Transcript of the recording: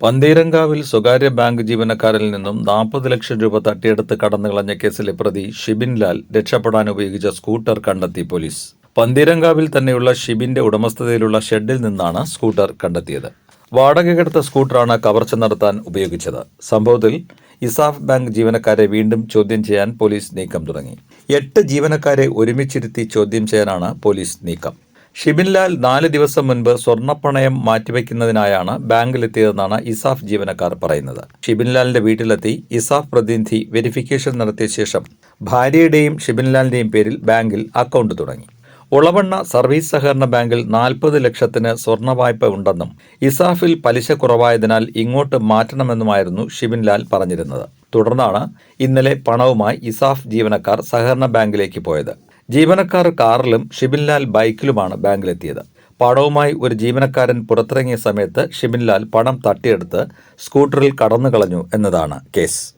പന്തീരങ്കാവിൽ സ്വകാര്യ ബാങ്ക് ജീവനക്കാരിൽ നിന്നും നാൽപ്പത് ലക്ഷം രൂപ തട്ടിയെടുത്ത് കടന്നുകളഞ്ഞ കേസിലെ പ്രതി ഷിബിൻ ലാൽ രക്ഷപ്പെടാൻ ഉപയോഗിച്ച സ്കൂട്ടർ കണ്ടെത്തി പോലീസ്. പന്തീരങ്കാവിൽ തന്നെയുള്ള ഷിബിന്റെ ഉടമസ്ഥതയിലുള്ള ഷെഡിൽ നിന്നാണ് സ്കൂട്ടർ കണ്ടെത്തിയത്. വാടകയ്ക്കെടുത്ത സ്കൂട്ടറാണ് കവർച്ച നടത്താൻ ഉപയോഗിച്ചത്. സംഭവത്തിൽ ഇസാഫ് ബാങ്ക് ജീവനക്കാരെ വീണ്ടും ചോദ്യം ചെയ്യാൻ പോലീസ് നീക്കം തുടങ്ങി. എട്ട് ജീവനക്കാരെ ഒരുമിച്ചിരുത്തി ചോദ്യം ചെയ്യാനാണ് പോലീസ് നീക്കം. ഷിബിൻലാൽ നാല് ദിവസം മുൻപ് സ്വർണപ്പണയം മാറ്റിവെക്കുന്നതിനായാണ് ബാങ്കിലെത്തിയതെന്നാണ് ഇസാഫ് ജീവനക്കാർ പറയുന്നത്. ഷിബിൻലാലിന്റെ വീട്ടിലെത്തി ഇസാഫ് പ്രതിനിധി വെരിഫിക്കേഷൻ നടത്തിയ ശേഷം ഭാര്യയുടെയും ഷിബിൻലാലിന്റെയും പേരിൽ ബാങ്കിൽ അക്കൗണ്ട് തുടങ്ങി. ഉളവണ്ണ സർവീസ് സഹകരണ ബാങ്കിൽ നാൽപ്പത് ലക്ഷത്തിന് സ്വർണ വായ്പ ഉണ്ടെന്നും ഇസാഫിൽ പലിശ കുറവായതിനാൽ ഇങ്ങോട്ട് മാറ്റണമെന്നുമായിരുന്നു ഷിബിൻലാൽ പറഞ്ഞിരുന്നത്. തുടർന്നാണ് ഇന്നലെ പണവുമായി ഇസാഫ് ജീവനക്കാർ സഹകരണ ബാങ്കിലേക്ക് പോയത്. ജീവനക്കാർ കാറിലും ഷിബിൻലാൽ ബൈക്കിലുമാണ് ബാങ്കിലെത്തിയത്. പണവുമായി ഒരു ജീവനക്കാരൻ പുറത്തിറങ്ങിയ സമയത്ത് ഷിബിൻലാൽ പണം തട്ടിയെടുത്ത് സ്കൂട്ടറിൽ കടന്നു കളഞ്ഞു എന്നതാണ് കേസ്.